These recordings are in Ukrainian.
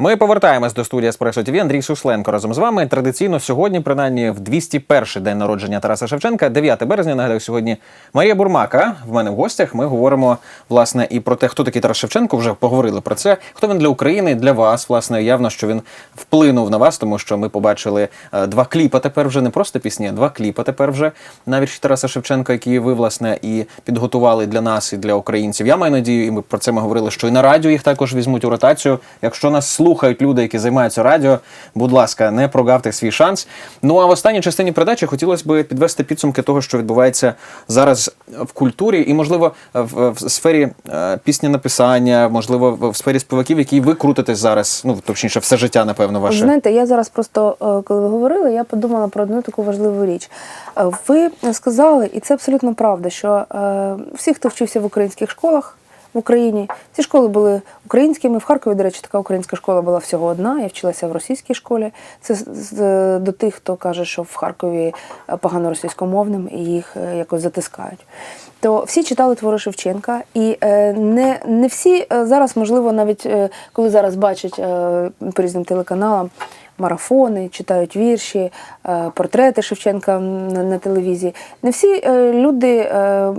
Ми повертаємось до студії Еспресо ТВ. Андрій Сусленко разом з вами. Традиційно сьогодні, принаймні, в 201-й день народження Тараса Шевченка, 9 березня. Нагадаю, сьогодні Марія Бурмака в мене в гостях. Ми говоримо власне і про те, хто такий Тарас Шевченко. Вже поговорили про це. Хто він для України, для вас. Власне, явно, що він вплинув на вас, тому що ми побачили е, два кліпа. Тепер вже не просто пісні, а два кліпа. Тепер вже на вірші Тараса Шевченка, які ви власне і підготували для нас і для українців. Я маю надію, і ми про це ми говорили, що і на радіо їх також візьмуть у ротацію. Якщо нас слухають люди, які займаються радіо, будь ласка, не прогавте свій шанс. Ну а в останній частині передачі хотілося б підвести підсумки того, що відбувається зараз в культурі, і можливо в, в сфері е, пісні написання, можливо, в, сфері співаків, які ви крутитесь зараз. Ну точніше, все життя, напевно, ваше. Знаєте, я зараз просто, е, коли ви говорили, я подумала про одну таку важливу річ. Е, Ви сказали, і це абсолютно правда, що всі, хто вчився в українських школах в Україні, ці школи були українськими. В Харкові, до речі, така українська школа була всього одна. Я вчилася в російській школі. Це до тих, хто каже, що в Харкові е, погано російськомовним і їх е, якось затискають. То всі читали твори Шевченка, і е, не, не всі зараз, можливо, навіть коли зараз бачать по різним телеканалам марафони, читають вірші, е, портрети Шевченка на, телевізії. Не всі е, люди е,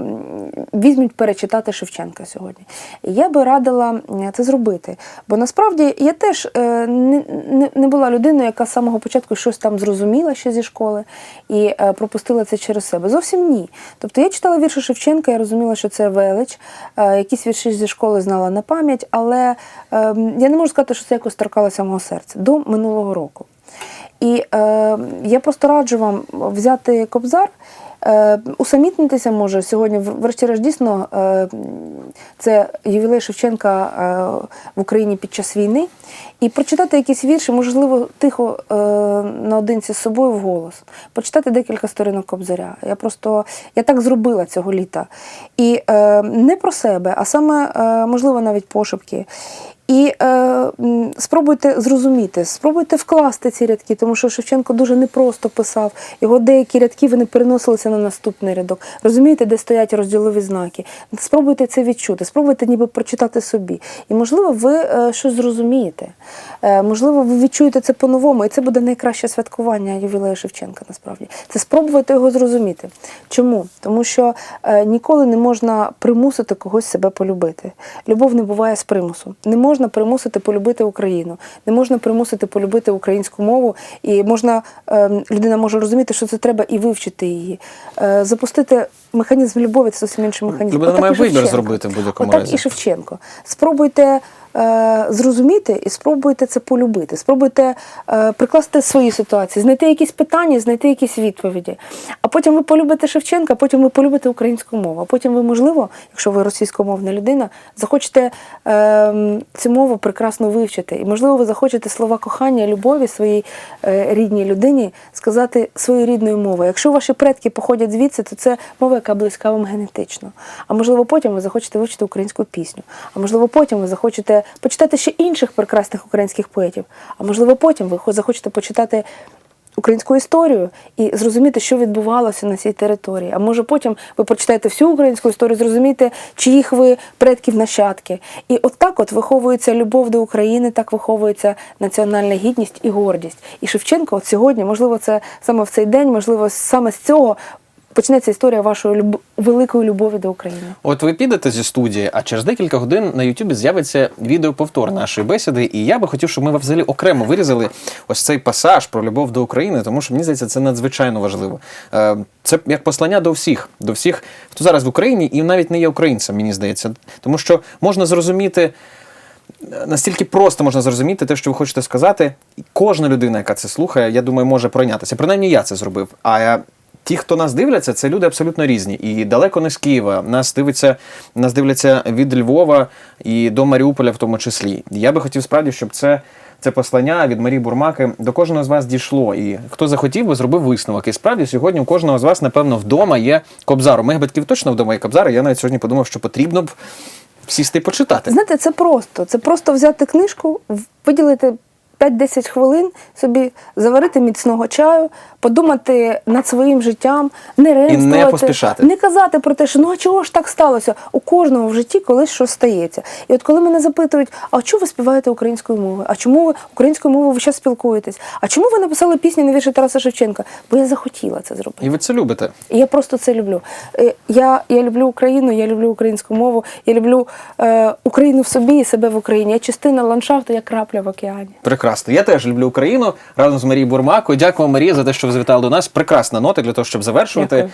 візьмуть перечитати Шевченка сьогодні. Я би радила це зробити. Бо насправді я теж не, була людиною, яка з самого початку щось там зрозуміла ще зі школи і пропустила це через себе. Зовсім ні. Тобто я читала вірші Шевченка, я розуміла, що це велич. Якісь вірші зі школи знала на пам'ять, але е, я не можу сказати, що це якось торкалося мого серця до минулого року. І е, я просто раджу вам взяти кобзар. Е, усамітнитися може сьогодні, в- врешті-решт, дійсно, е, це ювілей Шевченка е, в Україні під час війни, і прочитати якісь вірші, можливо, тихо наодинці з собою вголос, почитати декілька сторінок кобзаря. Я просто я так зробила цього літа. І не про себе, а саме, можливо, навіть пошепки. І е, спробуйте зрозуміти, спробуйте вкласти ці рядки, тому що Шевченко дуже непросто писав. Його деякі рядки вони переносилися на наступний рядок. Розумієте, де стоять розділові знаки. Спробуйте це відчути, спробуйте ніби прочитати собі. І можливо, ви е, щось зрозумієте. Е, можливо, ви відчуєте це по-новому, і це буде найкраще святкування ювілею Шевченка. Насправді це спробувати його зрозуміти. Чому? Тому що е, ніколи не можна примусити когось себе полюбити. Любов не буває з примусу. Не можна примусити полюбити Україну, не можна примусити полюбити українську мову, і можна е, людина може розуміти, що це треба і вивчити її. Е, запустити механізм любові це зовсім інший механізм. Людина має вибір зробити в будь-якому Отак разі. і Шевченко. Спробуйте е, зрозуміти і спробуйте це полюбити. Спробуйте е, прикласти свої ситуації, знайти якісь питання, знайти якісь відповіді. А потім ви полюбите Шевченка, потім ви полюбите українську мову. А потім ви, можливо, якщо ви російськомовна людина, захочете е, цю мову прекрасно вивчити. І, можливо, ви захочете слова кохання, любові своїй е, рідній людині сказати своєю рідною мовою. Якщо ваші предки походять звідси, то це мова, яка близька вам генетично. А можливо, потім ви захочете вивчити українську пісню. А можливо, потім ви захочете почитати ще інших прекрасних українських поетів. А можливо, потім ви захочете почитати. Українську історію і зрозуміти, що відбувалося на цій території. А може потім ви прочитаєте всю українську історію, зрозумієте, чиїх ви предків нащадки. І от так от виховується любов до України, так виховується національна гідність і гордість. І Шевченко, от сьогодні, можливо, це саме в цей день, можливо, саме з цього почнеться історія вашої люб... великої любові до України. От ви підете зі студії, а через декілька годин на Ютубі з'явиться відеоповтор нашої бесіди. І я би хотів, щоб ми взагалі окремо вирізали ось цей пасаж про любов до України, тому що мені здається, це надзвичайно важливо. Е, Це як послання до всіх, до всіх, хто зараз в Україні і навіть не є українцем, мені здається, тому що можна зрозуміти. Настільки просто можна зрозуміти те, що ви хочете сказати, і кожна людина, яка це слухає, я думаю, може пройнятися. Принаймні я це зробив. А е, ті, хто нас дивляться, це люди абсолютно різні. І далеко не з Києва. Нас дивиться, нас дивляться від Львова і до Маріуполя, в тому числі. Я би хотів справді, щоб це. Це послання від Марії Бурмаки до кожного з вас дійшло. І хто захотів би, зробив висновок. І справді сьогодні у кожного з вас, напевно, вдома є кобзар. У моїх батьків точно вдома є кобзар. Я навіть сьогодні подумав, що потрібно б сісти і почитати. Знаєте, це просто. Це просто взяти книжку, виділити 5-10 хвилин собі заварити міцного чаю, подумати над своїм життям, не ремствувати, поспішати. не казати про те, що ну а чого ж так сталося? У кожного в житті колись щось стається. І от коли мене запитують, а чому ви співаєте українською мовою? А чому ви українською мовою ви зараз спілкуєтесь? А чому ви написали пісню на вірші Тараса Шевченка? Бо я захотіла це зробити. І ви це любите. І я просто це люблю. Е, Я, я люблю Україну, я люблю українську мову, я люблю е, Україну в собі і себе в Україні. Я частина ландшафту, як крапля в океані. Прекрасно. Я теж люблю Україну разом з Марією Бурмакою. Дякую, Марія, за те, що ви завітали до нас. Прекрасна нота для того, щоб завершувати. Дякую.